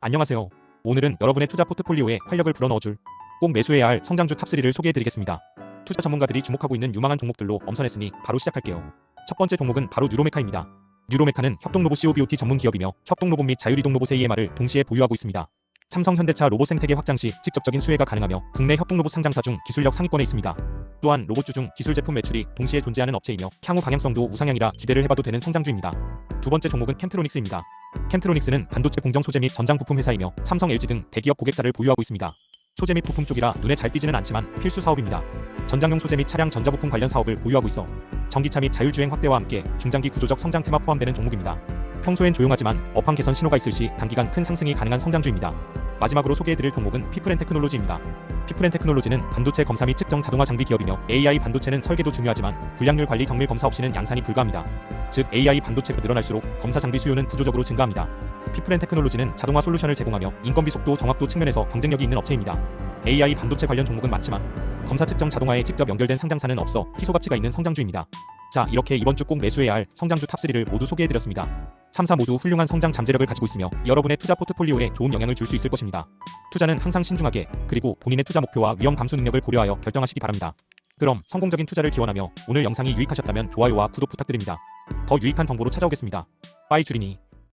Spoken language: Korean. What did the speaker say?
안녕하세요. 오늘은 여러분의 투자 포트폴리오에 활력을 불어넣어줄 꼭 매수해야 할 성장주 탑3를 소개해드리겠습니다. 투자 전문가들이 주목하고 있는 유망한 종목들로 엄선했으니 바로 시작할게요. 첫 번째 종목은 바로 뉴로메카입니다. 뉴로메카는 협동로봇 COBOT 전문 기업이며 협동로봇 및 자율이동 로봇 AMR을 동시에 보유하고 있습니다. 삼성 현대차 로봇 생태계 확장 시 직접적인 수혜가 가능하며 국내 협동로봇 상장사 중 기술력 상위권에 있습니다. 또한 로봇주 중 기술 제품 매출이 동시에 존재하는 업체이며 향후 방향성도 우상향이라 기대를 해봐도 되는 성장주입니다. 두 번째 종목은 캠트로닉스입니다. 캠트로닉스는 반도체 공정 소재 및 전장 부품 회사이며 삼성, LG 등 대기업 고객사를 보유하고 있습니다. 소재 및 부품 쪽이라 눈에 잘 띄지는 않지만 필수 사업입니다. 전장용 소재 및 차량 전자부품 관련 사업을 보유하고 있어 전기차 및 자율주행 확대와 함께 중장기 구조적 성장 테마 포함되는 종목입니다. 평소엔 조용하지만 업황 개선 신호가 있을 시 단기간 큰 상승이 가능한 성장주입니다. 마지막으로 소개해드릴 종목은 피프렌 테크놀로지입니다. 피프렌 테크놀로지는 반도체 검사 및 측정 자동화 장비 기업이며 AI 반도체는 설계도 중요하지만 불량률 관리 정밀 검사 없이는 양산이 불가합니다. 즉 AI 반도체가 늘어날수록 검사 장비 수요는 구조적으로 증가합니다. 피프렌 테크놀로지는 자동화 솔루션을 제공하며 인건비 속도 정확도 측면에서 경쟁력이 있는 업체입니다. AI 반도체 관련 종목은 많지만 검사 측정 자동화에 직접 연결된 상장사는 없어 희소 가치가 있는 성장주입니다. 자, 이렇게 이번 주 꼭 매수해야 할 성장주 탑3를 모두 소개해드렸습니다. 3사 모두 훌륭한 성장 잠재력을 가지고 있으며 여러분의 투자 포트폴리오에 좋은 영향을 줄 수 있을 것입니다. 투자는 항상 신중하게 그리고 본인의 투자 목표와 위험 감수 능력을 고려하여 결정하시기 바랍니다. 그럼 성공적인 투자를 기원하며 오늘 영상이 유익하셨다면 좋아요와 구독 부탁드립니다. 더 유익한 정보로 찾아오겠습니다. 빠이 주리니